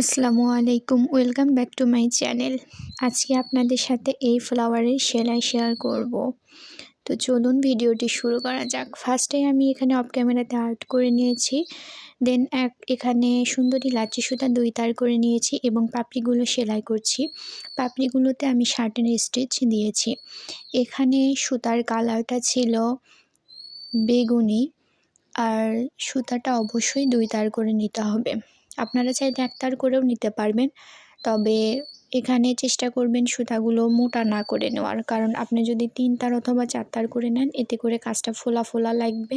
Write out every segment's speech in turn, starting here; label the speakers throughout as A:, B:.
A: আসসালামু আলাইকুম, welcome back to my channel. আজকে আপনাদের সাথে এই ফ্লাওয়ারের সেলাই শেয়ার করব। তো চলুন ভিডিওটি শুরু করা যাক। ফার্স্টে আমি এখানে অফ ক্যামেরাতে আর্ট করে নিয়েছি। দেন এক, এখানে সুন্দরী লাচি সুতা দুই তার করে নিয়েছি এবং পাপড়িগুলো সেলাই করছি। পাপড়িগুলোতে আমি শার্টের স্টিচ দিয়েছি। এখানে সুতার কালারটা ছিল বেগুনি। আর সুতাটা অবশ্যই দুই তার করে নিতে হবে। আপনারা চাইলে একতার করেও নিতে পারবেন। তবে এখানে চেষ্টা করবেন সুতাগুলো মোটা না করে নেওয়ার। কারণ আপনি যদি তিন তার অথবা চার তার করে নেন, এতে করে কাজটা ফোলা ফোলা লাগবে।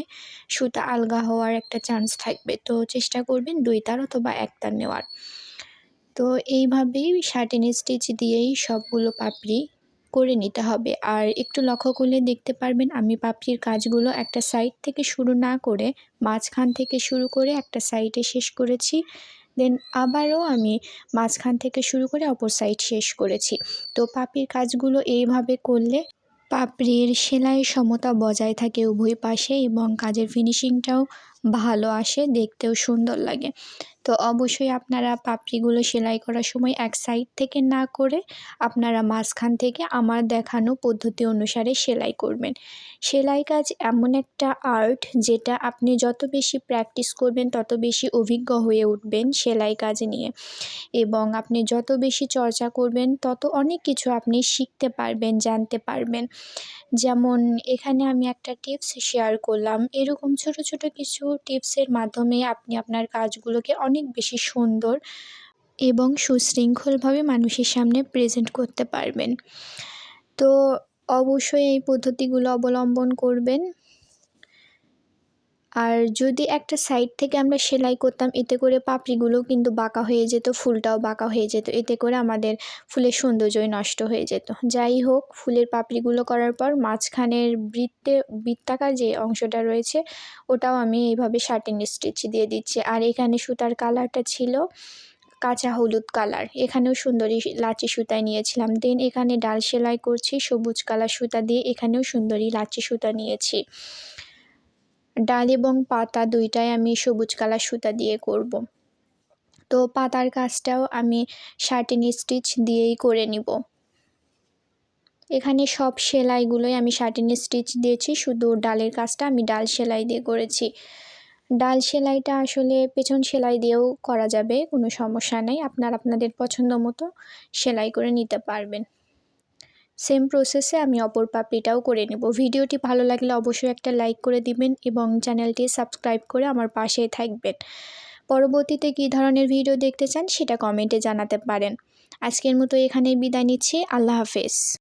A: সুতা আলগা হওয়ার একটা চান্স থাকবে। তো চেষ্টা করবেন দুই তার অথবা এক তার নেওয়ার। তো এইভাবেই শার্টিন স্টিচ দিয়েই সবগুলো পাপড়ি করে নিতে হবে। আর একটু লক্ষ্য করলে দেখতে পারবেন, আমি পাপড়ির কাজগুলো একটা সাইড থেকে শুরু না করে মাঝখান থেকে শুরু করে একটা সাইডে শেষ করেছি। দেন আবারও আমি মাঝখান থেকে শুরু করে অপর সাইড শেষ করেছি। তো পাপড়ির কাজগুলো এইভাবে করলে পাপড়ির সেলাই সমতা বজায় থাকে উভয় পাশে এবং কাজের ফিনিশিংটাও ভালো আসে, দেখতেও সুন্দর লাগে। তো অবশ্যই আপনারা পাপড়িগুলো সেলাই করার সময় এক সাইড থেকে না করে আপনারা মাঝখান থেকে আমার দেখানো পদ্ধতি অনুসারে সেলাই করবেন। সেলাই কাজ এমন একটা আর্ট যেটা আপনি যত বেশি প্র্যাকটিস করবেন, তত বেশি অভিজ্ঞ হয়ে উঠবেন সেলাই কাজ নিয়ে। এবং আপনি যত বেশি চর্চা করবেন, তত অনেক কিছু আপনি শিখতে পারবেন, জানতে পারবেন। যেমন এখানে আমি একটা টিপস শেয়ার করলাম। এরকম ছোট ছোট কিছু টিপসের মাধ্যমে আপনি আপনার কাজগুলোকে অনেক বেশি সুন্দর এবং সুশৃঙ্খলভাবে মানুষের সামনে প্রেজেন্ট করতে পারবেন। তো অবশ্যই এই পদ্ধতিগুলো অবলম্বন করবেন। আর যদি একটা সাইড থেকে আমরা সেলাই করতাম, এতে করে পাপড়িগুলো কিন্তু বাঁকা হয়ে যেত, ফুলটাও বাঁকা হয়ে যেত, এতে করে আমাদের ফুলের সৌন্দর্যই নষ্ট হয়ে যেত। যাই হোক, ফুলের পাপড়িগুলো করার পর মাঝখানের বৃত্তে, বৃত্তাকার যে অংশটা রয়েছে, ওটাও আমি এইভাবে শার্টিং স্টিচ দিয়ে দিচ্ছি। আর এখানে সুতার কালারটা ছিল কাঁচা হলুদ কালার এখানেও সুন্দরী লাচি সুতায় নিয়েছিলাম। দেন এখানে ডাল সেলাই করছি, সবুজ কালার সুতা দিয়ে এখানেও সুন্দরী লাচি সুতা নিয়েছি। ডাল এবং পাতা দুইটাই আমি সবুজ কালার সুতা দিয়ে করব। তো পাতার কাজটাও আমি শার্টিন স্টিচ দিয়েই করে নিব। এখানে সব সেলাইগুলোই আমি শার্টিন স্টিচ দিয়েছি, শুধু ডালের কাজটা আমি ডাল সেলাই দিয়ে করেছি। ডাল সেলাইটা আসলে পেছন সেলাই দিয়েও করা যাবে, কোনো সমস্যা নেই। আপনার আপনাদের পছন্দ মতো সেলাই করে নিতে পারবেন। সেম প্রসেসে আমি অপর পাপড়িটাও করে নেব। ভিডিওটি ভালো লাগলে অবশ্যই একটা লাইক করে দিবেন এবং চ্যানেলটি সাবস্ক্রাইব করে আমার পাশে থাকবেন। পরবর্তীতে কী ধরনের ভিডিও দেখতে চান সেটা কমেন্টে জানাতে পারেন। আজকের মতো এখানেই বিদায় নিচ্ছি। আল্লাহ হাফেজ।